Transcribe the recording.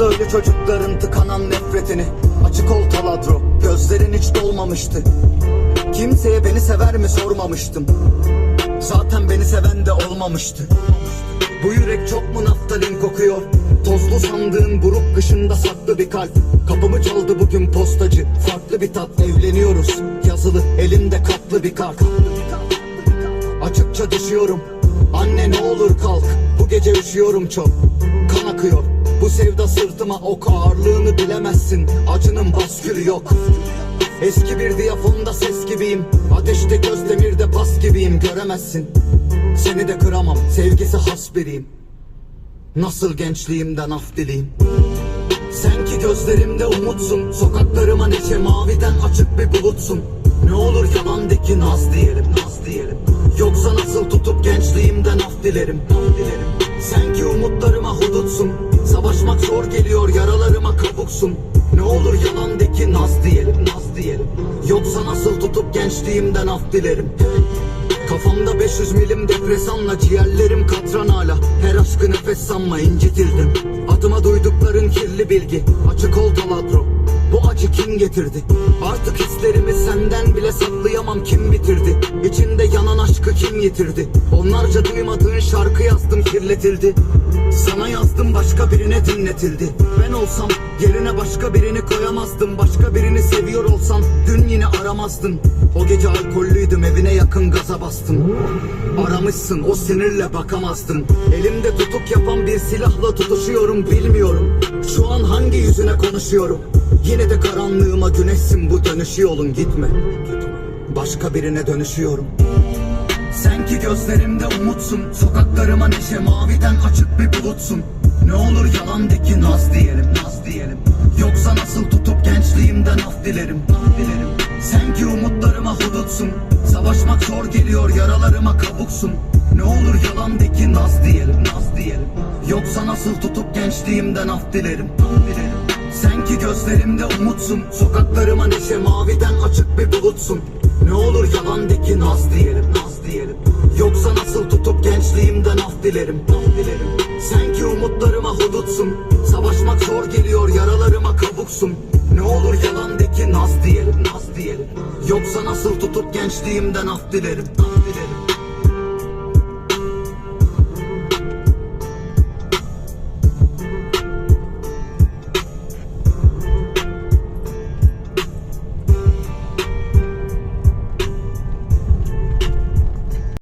Ölü çocukların tıkanan nefretini. Açık ol taladro Gözlerin hiç dolmamıştı. Kimseye beni sever mi sormamıştım. Zaten beni seven de olmamıştı. Bu yürek çok mu naftalin kokuyor? Tozlu sandığın buruk kışında saklı bir kalp. Kapımı çaldı bugün postacı Farklı bir tat. Evleniyoruz Yazılı elimde katlı bir kart Açıkça düşüyorum Anne ne olur kalk. Bu gece üşüyorum çok sırtıma ok ağırlığını bilemezsin. Acının baskülü yok. Eski bir diyafonda ses gibiyim. Ateşte göz demirde pas gibiyim. Göremezsin. Seni de kıramam. Sevgisi has biriyim. Nasıl gençliğimden af dileyim? Sen ki gözlerimde umutsun. Sokaklarıma neşe maviden açık bir bulutsun. Ne olur yalan de ki naz diyelim naz diyelim. Yoksa nasıl tutup gençliğimden af dilerim? Af dilerim. Sen ki umutlarıma hudutsun kabuksun Ne olur yalan de ki naz diyelim naz diyelim. Yoksa nasıl tutup gençliğimden af dilerim? Kafamda 500 milim depresanla ciğerlerim katran hala. Her aşkı nefes sanma incitildim. Adıma duydukların kirli bilgi Açık ol taladro Bu acı kim getirdi? Artık hislerimi senden bile saklayamam kim bitirdi? İçinde kim yitirdi? Onlarca duymadığın şarkı yazdım kirletildi. Sana yazdım başka birine dinletildi. Ben olsam yerine başka birini koyamazdım. Başka birini seviyor olsam dün yine aramazdın. O gece alkollüydüm evine yakın gaza bastım. Aramışsın o sinirle bakamazdın. Elimde tutuk yapan bir silahla tutuşuyorum bilmiyorum. Şu an hangi yüzüne konuşuyorum? Yine de karanlığıma güneşsin bu dönüşü yolun gitme. Başka birine dönüşüyorum sen ki gözlerimde umutsun. Sokaklarıma neşe maviden açık bir bulutsun. Ne olur yalan de ki naz diyelim naz diyelim. Yoksa nasıl tutup gençliğimden af dilerim af dilerim. Sen ki umutlarıma hudutsun. Savaşmak zor geliyor yaralarıma kabuksun. Ne olur yalan de ki naz diyelim naz diyelim. Yoksa nasıl tutup gençliğimden af dilerim af dilerim. Sen ki gözlerimde umutsun. Sokaklarıma neşe maviden açık bir bulutsun. Ne olur yalan de ki naz diyelim dilerim af dilerim. Sen ki umutlarıma hudutsun. Savaşmak zor geliyor yaralarıma kabuksun. Ne olur yalan de ki naz diyelim naz diyelim. Yoksa nasıl tutup gençliğimden af dilerim